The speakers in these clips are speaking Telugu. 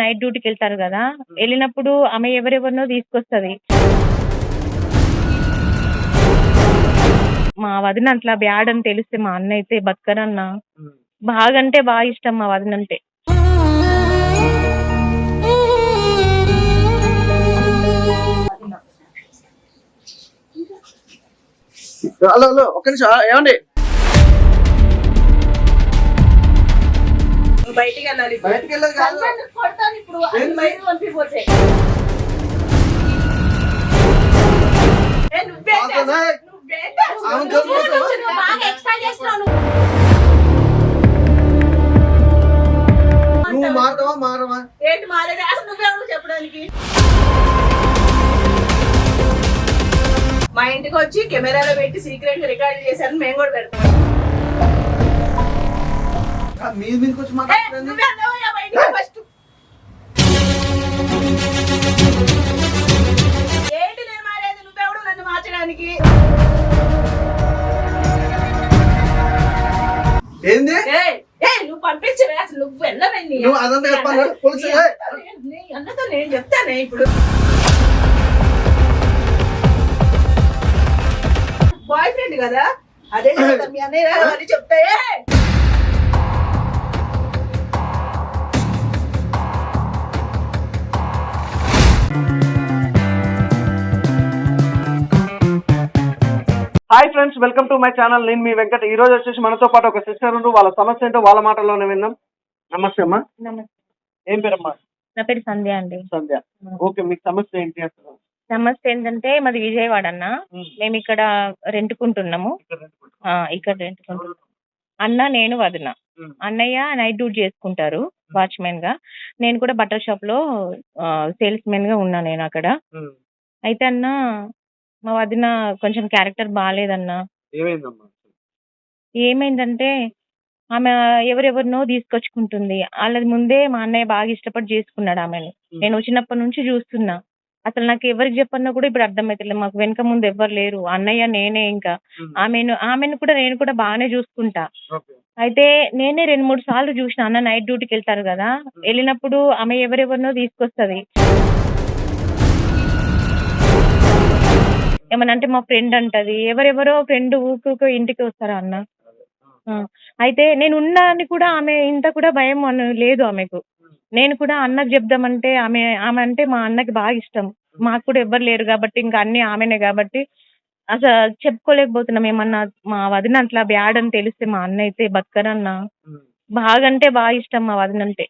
నైట్ డ్యూటీకి వెళ్తారు కదా వెళ్ళినప్పుడు ఆమె ఎవరెవరినో తీసుకొస్తది. మా వదిన అట్లా బ్యాడ్ అని తెలిస్తే మా అన్న అయితే బతకరన్న. బాగా అంటే బాగా ఇష్టం మా వదిన అంటే. హలో హలో ఒక్క నిమిషం ఏమండి? వెళ్ళాలి. బయటికి వెళ్ళదు కాదు. కొడతాను ఇప్పుడు. పంపిపోతే. నువ్వే బాగా ఎక్స్ట్రా చేస్తున్నావు మారవా ఏంటి మారేది అసలు నువ్వెవరు చెప్పడానికి. మా ఇంటికి వచ్చి కెమెరాలో పెట్టి సీక్రెట్ రికార్డ్ చేశారు మేము కూడా పెడతాం. ఆ, మీ మీదకి వచ్చి మాట్లాడుతుంది ఏంటి నేను మారేది? నువ్వెవడు నన్ను మార్చడానికి. ఏంది? ఏ ఏ నువ్వు పంపించవే అసలు నువ్వు వెళ్ళవండి నువ్వు అదంతా చెప్పాలి పోలీసు అన్నతో నేను చెప్తానే ఇప్పుడు. బాయ్ ఫ్రెండ్ కదా? అదే కదా మీ అన్నయ్య అని చెప్తాయే hi friends welcome to my channel నేను మీ వెంకట్. ఈ రోజు వచ్చేసి మనతో పాటు ఒక సిస్టర్ ఉంటూ వాళ్ళ సమస్య ఏంటో వాళ్ళ మాటల్లోనే విందాం. నమస్తే అమ్మా. నమస్తే. ఏం పేరమ్మా? నా పేరు సంధ్య అండి. సంధ్య. ఓకే మీకు సమస్య ఏంటి అసలు? సమస్య ఏంటంటే మాది విజయవాడ అన్న. మేము ఇక్కడ రెంట్కుంటున్నాము. ఆ, ఇక్కడ రెంట్కుంటున్నాం అన్న నేను వదిన. ఉమ్. అన్నయ్య నైట్ డ్యూటీ చేసుకుంటారు వాచ్మెన్గా నేను కూడా బట్టల షాప్లో సేల్స్ మెన్గా ఉన్నా నేను అక్కడ. అయితే అన్న మా వదిన కొంచెం క్యారెక్టర్ బాగాలేదన్న ఏమైందమ్మా? ఏమైందంటే ఆమె ఎవరెవరినో తీసుకొచ్చుకుంటుంది. వాళ్ళది ముందే మా అన్నయ్య బాగా ఇష్టపడి చేసుకున్నాడు ఆమెను. నేను వచ్చినప్పటి నుంచి చూస్తున్నా. అసలు నాకు ఎవరికి చెప్పన్నా కూడా ఇప్పుడు అర్థమైతలేదు. మాకు వెనక ముందు ఎవ్వరు లేరు. అన్నయ్య నేనే ఇంకా. ఆమెను ఆమెను కూడా నేను కూడా బాగానే చూసుకుంటా. ఓకే. అయితే నేనే రెండు మూడు సార్లు చూసిన. అన్న నైట్ డ్యూటీకి వెళ్తారు కదా. వెళ్ళినప్పుడు ఆమె ఎవరెవరినో తీసుకొస్తది. ఏమన్నా అంటే మా ఫ్రెండ్ అంటది. ఎవరెవరో ఫ్రెండ్ ఊకు ఇంటికి వస్తారా అన్న? అయితే నేను ఉన్నాని కూడా ఆమె ఇంత కూడా భయం అను లేదు ఆమెకు. నేను కూడా అన్నకు చెప్దామంటే ఆమె ఆమె అంటే మా అన్నకి బాగా ఇష్టం. మాకు కూడా ఎవ్వరు లేరు కాబట్టి ఇంకా అన్ని ఆమెనే కాబట్టి అసలు చెప్పుకోలేకపోతున్నాం. ఏమన్నా మా వదిన అట్లా బ్యాడ్ అని తెలిస్తే మా అన్న అయితే బతకరన్న. ఉమ్. బాగా అంటే బాగా ఇష్టం మా వదిన అంటే.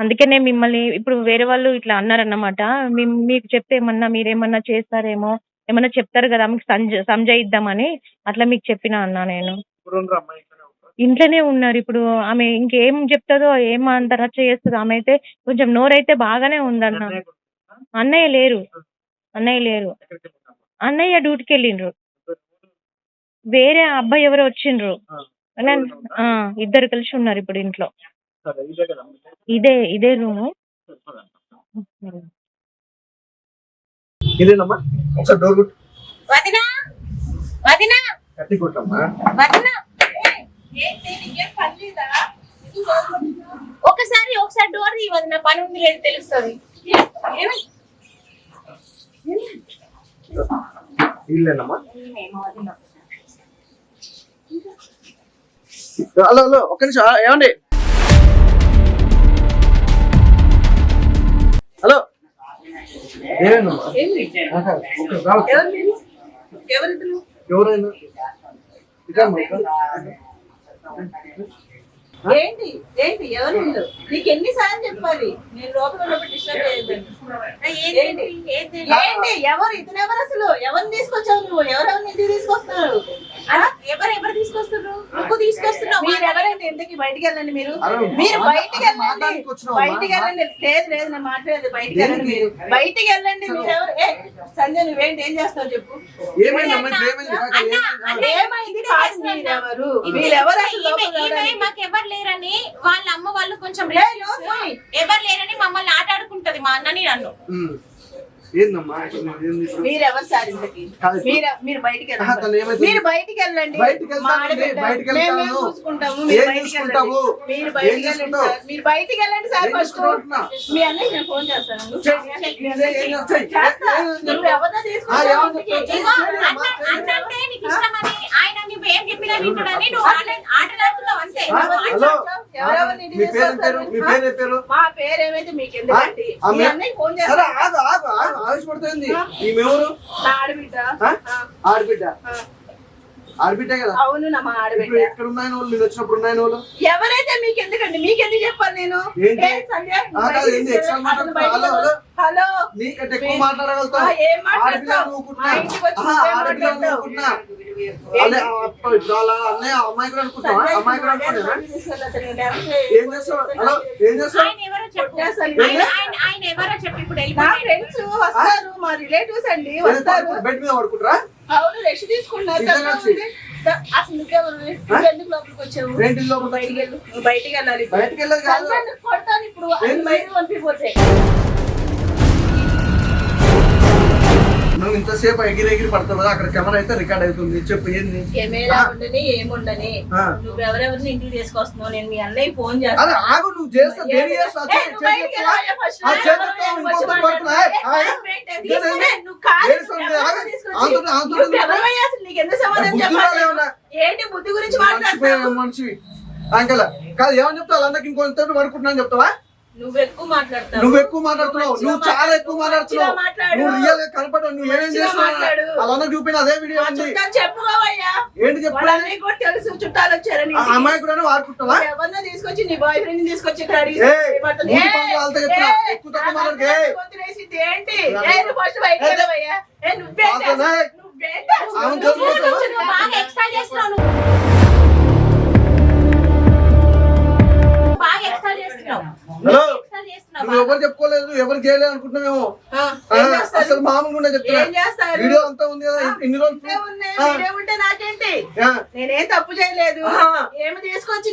అందుకనే మిమ్మల్ని ఇప్పుడు వేరే వాళ్ళు ఇట్లా అన్నారన్నమాట. మీ- మీకు చెప్తే ఏమన్నా మీరేమన్నా చేస్తారేమో ఏమన్నా చెప్తారు కదా మీకు సంజ సంజయిద్దామని అట్లా మీకు చెప్పిన అన్నా నేను? ఇంట్లోనే ఉన్నారు. ఇప్పుడు ఆమె ఇంకేం చెప్తుందో ఏం అంత రచ్చ చేస్తుందో ఆమె అయితే కొంచెం నోరైతే బాగానే ఉందన్న. అన్నయ్య లేరు. అన్నయ్య లేరు? అన్నయ్య డ్యూటీకి వెళ్ళిండ్రు. వేరే అబ్బాయి ఎవరో వచ్చిండ్రు. ఇద్దరు కలిసి ఉన్నారు ఇప్పుడు ఇంట్లో. ఇదే ఇదే ఇదే రూము. ఇదేనమ్మా? ఒకసారి డోర్ కొట్టు. వదినా కట్టి కొట్టమ్మా. ఒకసారి ఒకసారి డోర్ వదిన పని ఉంది లేదు తెలుస్తుంది. ఇల్లేనమ్మా? హలో హలో ఒక్క నిమిషం ఏమండి? హలో. ఎవరైనా. ఏంటి? ఏంటి? ఎవరు? నీకు ఎన్నిసార్లు చెప్పాలి? నేను లోపల ఉన్నప్పుడు డిస్టర్బ్ చేయొద్దని ఏంటి? ఏంటి? ఎవరు? ఇతను ఎవరు అసలు? ఎవరిని తీసుకొచ్చావు నువ్వు? ఎవరెవరిని ఇంటికి తీసుకొస్తున్నారు? ఎవరు ఎవరు తీసుకొస్తున్నారు? నువ్వు తీసుకొస్తున్నావు. మీరు ఎవరండి ఇంటికి బయటికి వెళ్ళండి మీరు? మీరు బయటికి వెళ్ళండి? బయటికి వెళ్ళండి. లేదు లేదు నేను మాట్లాడేది బయటికి వెళ్ళండి మీరు. బయటికి వెళ్ళండి మీరు ఎవరు? ఏ సంజయ్ నువ్వేంటి ఏం చేస్తావు చెప్పు. ఏమైంది మీరెవరు? వీళ్ళెవరు అసలు లోపల లేరని వాళ్ళ అమ్మ వాళ్ళు కొంచెం. ఎవరు లేరని మమ్మల్ని ఆట ఆడుకుంటది మా అన్నని నన్ను ఉమ్. ఏందమ్మా? మీరెవరు సార్ ఇంతకి. మీరు మీరు బయటికి వెళ్ళండి? మీరు బయటికి వెళ్ళండి. బయటికి మేమేం. చూసుకుంటాము? మీరు? వెళ్ళండి. మీరు ఏం బయటికి వెళ్ళండి చూసుకుంటావు? సార్. మీరు బయటికి వెళ్ళండి సార్ ఏం ఫస్ట్? మీ అన్నయ్య నేను ఫోన్ చేస్తాను? నువ్వు ఆయన నువ్వు ఏం చెప్పినా నువ్వు ఆటలాడుతున్నావు అంతే. పేరు? మీ పేరు మా పేరు ఏమైతే మీకు ఎందుకండి ఆ, మీ అన్నయ్య ఫోన్ చేస్తాను. ఆవేశపడుతుంది. ఈమెవరు? ఆడబిడ్డ? ఆడబిడ్డ. ఆడబిడ్డే కదా? అవును ఇప్పుడు ఎక్కడ ఉన్నాయని వాళ్ళు వచ్చినప్పుడు ఉన్నాయని వాళ్ళు? ఎవరైతే మీకు ఎందుకండి మీకు ఎందుకు చెప్పాలి నేను? ఏంటి? ఏ సంధ్య? ఆ, కాదు, బయటికి ఏంది? ఎక్స్ట్రా తీసుకెళ్ళి మాట్లాడుతున్నావా? బయటికి హలో, హలో. హలో. నీకంటే ఎక్కువ మీ- మాట్లాడగలుగుతావు? ఆ, ఏం ఆడపిల్ల మాట్లాడతావు? నువ్వుకుంటున్నా మా ఇంటికి వచ్చి ఆహా, నువ్వేం ఆడపిల్ల మాట్లాడతావు? నువ్వుకుంటున్నా అదే ఆ, అప్ప- ఇప్పుడు వాళ్ళ అన్నయ్య అమ్మాయి కూడా అనుకుంటావా అమ్మాయి కూడా అనుకునేనా ఏం చేస్తావు? హలో ఏం చేస్తావు? ఆయన ఎవరో చెప్పు. కొట్టేస్తాను. ఆయన ఆయన ఆయన ఎవరో చెప్పు. ఇప్పుడు నా వెళ్ళిపోయి ఫ్రెండ్స్ వస్తారు మా రిలేటివ్స్ అండి వస్తారు. బెడ్ మీద పడుకుంటారా? అవును రెస్ట్ తీసుకున్నారు అసలు ఎందుకు లోపలికి వచ్చావు? బయటికి వెళ్ళు. నువ్వు బయటికి వెళ్ళాలి. బయటికి సంధ్యాన్ని కొడతాను ఇప్పుడు? బయటకు పంపిపోతే. నువ్వు ఇంతసేపు ఎగిరి ఎగిరి పడతావు కదా అక్కడ కెమెరా అయితే రికార్డ్ అవుతుంది. చెప్పు ఏంది? కెమెరా ఉండని ఏముండని ఆ. నువ్వెవరెవరిని ఇంటికి తీసుకొస్తున్నావు? నేను మీ అన్నయ్య ఫోన్ చేస్తాను ఆగు నువ్వు చేస్తా దేని నువ్వు నువ్వు నువ్వు నువ్వు? ఏంటి బుద్ధి గురించి మనిషి అంకల్ కాదు ఏమని చెప్తావు? అందరికి ఇంకొంత పడుకుంటున్నాను చెప్తావా? నువ్వు ఎక్కువ మాట్లాడతావు. నువ్వు ఎక్కువ మాట్లాడుతున్నావు. నువ్వు చాలా ఎక్కువ మాట్లాడుతున్నావు. నువ్వు రియల్గా కనపడవు. నువ్వు ఏమేం చేస్తున్నావు. అలా చూపిన అదే వీడియో ఉంది. చెప్పుకోవయ్యా ఏంటి చెప్పు? వాళ్ళని కూడా తెలుసు. చుట్టాలు వచ్చారని అమ్మాయి కూడా వాడుకుంటావా? ఎవరినో తీసుకొచ్చి నీ బాయ్ ఫ్రెండ్ తీసుకొచ్చి ఇక్కడ అడిగి చెప్తున్నా. ఏయ్, ఎవరు చేయలేదు అనుకుంటున్నామేమో? ఆ, ఆ, ఏం చేస్తారు? అసలు మామూలుగా చెప్తున్నా. ఏం చేస్తారు? వీడియో అంతా ఉంది కదా ఇన్ని రోజులు ఉంటే నాకేంటి? నేనేం తప్పు చేయలేదు. ఏమి తీసుకొచ్చి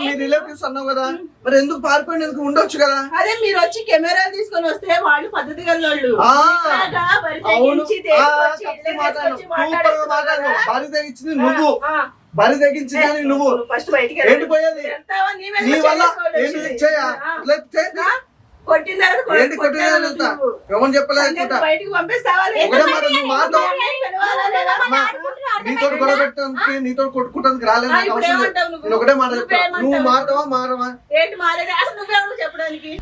మీ రిలేటివ్స్ అన్నావు కదా మరి ఎందుకు పారిపోయిన ఎందుకు ఉండొచ్చు కదా? అదే మీరు వచ్చి కెమెరాలు తీసుకొని వస్తే వాళ్ళు పద్ధతి గల్లోళ్ళు అవును. సూపర్గా మాట్లాడు తెగించింది నువ్వు. బరి తెగించి కానీ నువ్వు ఫస్ట్ బయటికి ఏంటి పోయేది? నీ వల్ల ఏంటి. చేయా. ఎవరు చెప్పలేదు నీతో కొట్టుకుంటానికి రాలేదు? నేను ఒకటే మాట? నువ్వు మారతావా మారవా? ఏంటి మారేది? అసలు నువ్వెవరు చెప్పడానికి?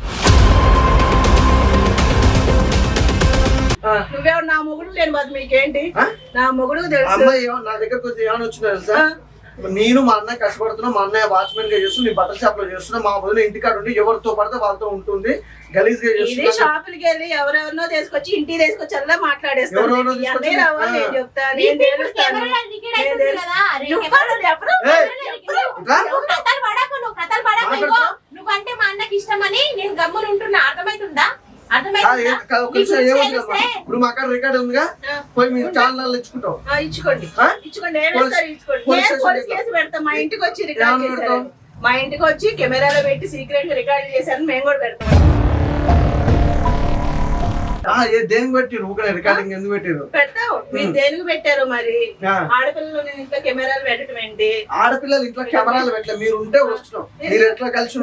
ఆ, నువ్వెవరు నా మొగుడు లేని బాధ మీకేంటి? నా మొగుడు తెలుసు. అమ్మాయి ఏమో నా దగ్గరకు వచ్చి ఏమైనా వచ్చిందో తెలుసా. నేను మా అన్నయ్య కష్టపడుతున్నా మా అన్నయ్య వాచ్మెన్గా చేస్తూ నీ బట్టల షాప్లో చేస్తున్నా మా వదిన ఇంటికాడ ఉండి ఎవరితో పడితే వాళ్ళతో ఉంటుంది గలీజ్గా ఇది చేస్తున్నా. షాపులకి వెళ్ళి ఎవరెవరినో తీసుకొచ్చి ఇంటికి తీసుకొచ్చి అలా మాట్లాడేస్తాను నేను నేను నేను నువ్వంటే మా అన్నకి ఇష్టమని నేను గమ్మున ఉంటున్నా అర్థమైతుందా? ఇప్పుడు మా అక్కడ రికార్డ్ ఉందిగా. పోయి మీ ఛానల్ ఇచ్చుకుంటావు. ఆ, ఇచ్చుకోండి? ఇచ్చుకోండి పెడతాం. మా ఇంటికి వచ్చి రికార్డ్? మా ఇంటికి వచ్చి కెమెరాలో పెట్టి సీక్రెట్గా రికార్డ్ చేశారు మేము కూడా పెడతాం. ఏ దేనికి పెట్టిరు ఊకనే రికార్డింగ్ ఎందుకు పెట్టిరు పెడతావు మీరు. దేనికి పెట్టారు మరి. ఆడపిల్లలు నేను ఇంట్లో కెమెరాలు పెట్టడం ఏంటి? ఆడపిల్లలు ఇంట్లో కెమెరాలు పెట్టలే. మీరు ఉంటే వస్తున్నాం మీరు ఎట్లా కలిసి.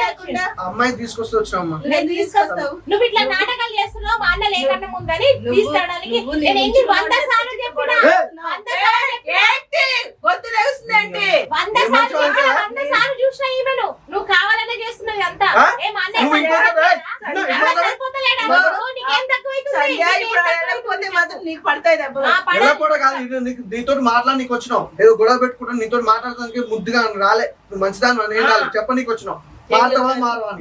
లేకుండా అమ్మాయి తీసుకొస్తే వచ్చినామ్మా నేను తీసుకొస్తావు నువ్వు ఇట్లా నాటకాలు చేస్తున్నావు మా అన్న లేకన్నా ముందని నుంచి వంద సార్లు చెప్పినా! వంద సార్లు చెప్పినా ఏంటి గొంతు తెలుస్తుందండి వంద ఏం సార్లు మంచిగా చెప్పినా, ఉంటుందా? వంద సార్లు చూసినా ఈమెను నువ్వు కావాలనే చేస్తున్నది అంతా ఆ? ఏ మా అన్నయ్య నువ్వు ఇంకోటి సరిపోతలేడా? ఏయ్, నువ్వు ఎవరు ఇంకోటి సరిపోతలేడా? ఇంకోటి నువ్వు నీకేం తక్కువైతుంది? సంధ్య నీకేం ఇప్పుడు తక్కువైతుంది? వెళ్ళకపోతే మాత్రం నీకు పడతాయి దెబ్బలు ఆ, పడ- ఎలా కూడా కాదు ఇది నీకు నీతో మాట్లాడనీకి వచ్చినావు ఏదో గొడవ పెట్టుకుంటా నీతో మాట్లాడడానికి ముద్దుగా రాలే. నువ్వు మంచిదాన్ని అని ఏం రాలేదు చెప్పనీకి వచ్చినావు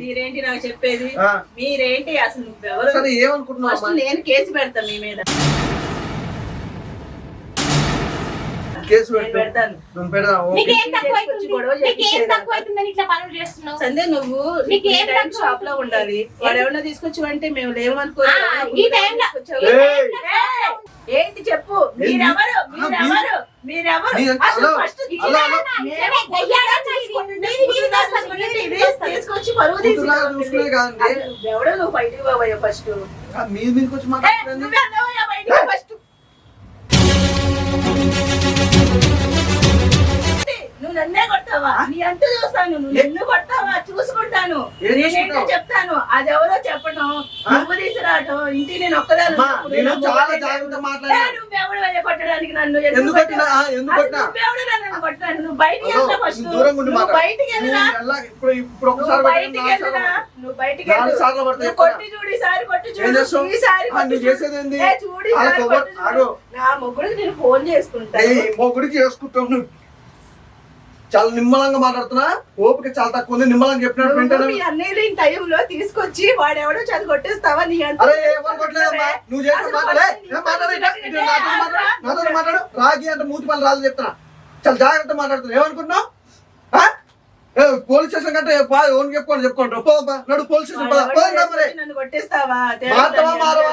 మీరేంటి నాకు చెప్పేది. మీరేంటి అసలు ఏమనుకుంటున్నావు? నేను కేసు పెడతాను మీ మీద. కేసు పెడతాను. నీకేం? గొడవ నీకేం ఇట్లా పనులు చేస్తున్నావు? సందే నువ్వు నీకు ఏం టైం తక్కువ షాప్లో ఉండాలి. వాడు తీసుకొచ్చి అంటే మేము లేవనుకో ఆ, ఈ టైంలో- తీసుకొచ్చావు. ఏయ్! ఏయ్! ఏంటి చెప్పు? మీరెవరు? మీరెవరు? మీరెవరు? అసలు హలో, ఫస్ట్ హలో, హలో. తీసుకొచ్చి పరువు కూతురులాగా చూసుకునే కాదండి. ఎవడో నువ్వు బయటికి పోవయ్యా ఫస్ట్ మీ మీదకి వచ్చి మాట్లాడుతుంది నువ్వే నీ అంత చూస్తాను నన్ను కొడతావా చూసుకుంటాను. నేనేంటో? చెప్తాను. అది ఎవరో చెప్పటం నువ్వు తీసుకురావటం. ఇంటికి నేను ఒక్కదాన్ని అమ్మా, ఉన్నప్పుడు నేను నా చాలా మొగుడే జాగ్రత్తగా ఏ, మాట్లాడాను నువ్వెవడివయ్యా కొట్టడానికి నన్ను నన్ను కొట్టడానికి? నువ్వు బయటికి వెళ్తా ఫస్ట్. నువ్వు. బయటికి. నువ్వు వెళ్ళు. కొట్టి చూడు ఈసారి కొట్టి చూడు? ఈసారి చూడు. నా మొగ్గుడికి నేను ఫోన్ చేసుకుంటాను ఏయ్, మొగుడికి చేసుకుంటావు చాలా నిమ్మలంగా మాట్లాడుతున్నా. ఓపిక చాలా తక్కువ ఉంది. నిమ్మలంగా చెప్పినట్టు వింటాను మీ అన్నయ్యలు ఈ టైంలో తీసుకొచ్చి వాడెవడో చదువు కొట్టేస్తావా నీ అంత అరే ఎవరు కొట్టలేదమ్మా? నువ్వు చేసిన మాట్లాడు మాట్లాడు. రాగి అంటే మూతి పని రాదు చెప్తున్నా. చాలా జాగ్రత్త మాట్లాడుతున్నా. ఏమనుకుంటున్నావు? పోలీస్ స్టేషన్ కంటే ఓన్ చెప్పుకోండి చెప్పుకోండి. పోదా నడు పోలీస్ స్టేషన్ మారవా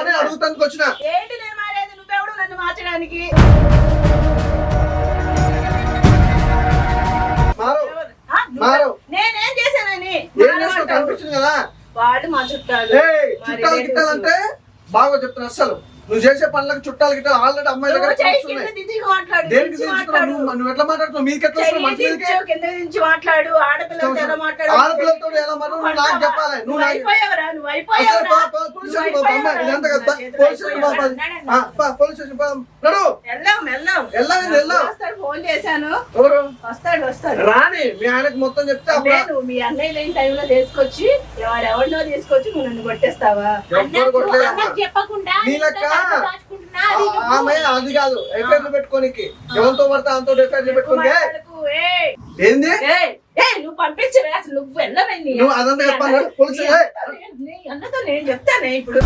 అని అడుగుతానికి వచ్చిన. ఏంటి నేను మారేది? నువ్వెవడు నన్ను మార్చడానికి? మారు ఆ, నువ్వు- మారు. నేనేం చేశానని? ఏం చేస్తావు మారమంటావు. కనిపించింది కదా. వాడు మా చుట్టాలు. ఏయ్ మా చుట్టాలు relatives. గిట్టాలంటే బాగా చెప్తున్నా అసలు నువ్వు చేసే పనులకు చుట్టాలు గిట్టాలు ఆల్రెడీ అమ్మాయి దగ్గర దేనికి. నువ్వు? నువ్వు ఎట్లా మాట్లాడుతున్నావు? మీకు ఎట్లా మాట్లాడు. ఆడపిల్లలతో ఎలా మాట్లాడు ఆడపిల్లలతో ఎలా మాట్లాడు నువ్వు నాకు చెప్పాలి. నువ్వు police station police station police station పో. నడు. వెళ్దాం. ఫోన్ చేశాను. ఎవరు? వస్తాడు వస్తాడు. రాని మీ ఆయనకు మొత్తం చెప్తే అప్పుడు నేను మీ అన్నయ్య లేని టైంలో తీసుకొచ్చి ఎవరెవరినో తీసుకొచ్చి నువ్వు నన్ను కొట్టేస్తావా? ఎవ్వరు కొట్టలేదమ్మా. అన్నకు చెప్పకుండా దాచుకుంటున్నా, అది ఆ- చెప్పు. ఆమె అది కాదు ఎఫ్ఐఆర్లు పెట్టుకోనికి. ఎవరితో పడితే అంతో ఎఫ్ఐఆర్లు పెట్టుకోనికి మాట్లాడకు, ఏయ్, ఏంది? ఏయ్, ఏయ్, నువ్వు పంపించవే అసలు నువ్వు వెళ్ళవండి నువ్వు అదంతా చెప్పాలి అన్నతో నేను చెప్తానే ఇప్పుడు.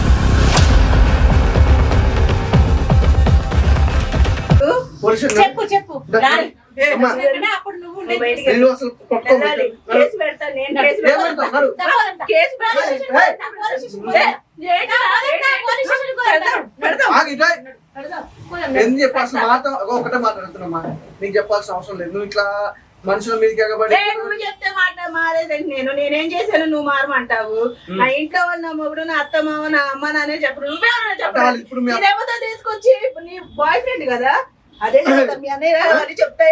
చెప్పు చెప్పు. అప్పుడు నువ్వు. కేసు పెడతా నేను కేసు. కేసు. ఎందుకు చెప్పాల్సిన మాట? ఒకటే మాట్లాడుతున్నామ్మా నీకు చెప్పాల్సిన అవసరం లేదు. నువ్వు ఇట్లా మనుషుల మీదకి ఎగబడి ఏయ్, నువ్వు చెప్తే మాట మారేదండి నేను. నేనేం చేశాను? నువ్వు మారమంటావు. నా ఇంట్లో ఉన్న మొగుడు నా అత్త మామ నా అమ్మ నానే చెప్పడు. నువ్వేమన్నా చెప్పాలి. ఇప్పుడు తీసుకొచ్చి నీ బాయ్ ఫ్రెండ్ కదా? అదే చెప్తా మీ అన్నయ్య అని చెప్తే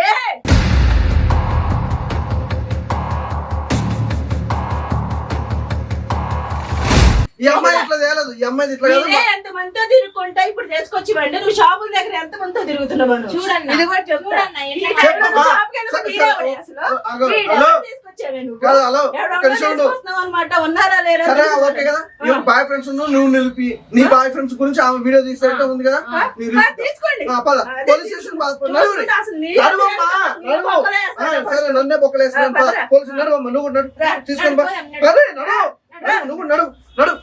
ఈ అమ్మాయి ఇట్లా తేలదు ఈ అమ్మాయి ఇట్లా నేనే కాదు ఎంత మందితో తిరుగుకుంటా ఇప్పుడు తీసుకొచ్చి వెండి నువ్వు షాపుల దగ్గర ఎంత మందితో తిరుగుతున్నావు నువ్వు? చూడన్నా. ఇది కూడా చెప్తా చూడన్నా, ఎట్లా చెప్పమ్మా. షాప్కి సరే, సరే. హలో బాయ్ ఫ్రెండ్స్ నువ్వు నిలిపి. నీ బాయ్ ఫ్రెండ్స్ గురించి ఆమె వీడియో తీసేట ఉంది కదా? పోలీస్ స్టేషన్ సరే నన్నే. పోలీసు నడువమ్మా నువ్వు తీసుకొని నువ్వు నడు. నడు.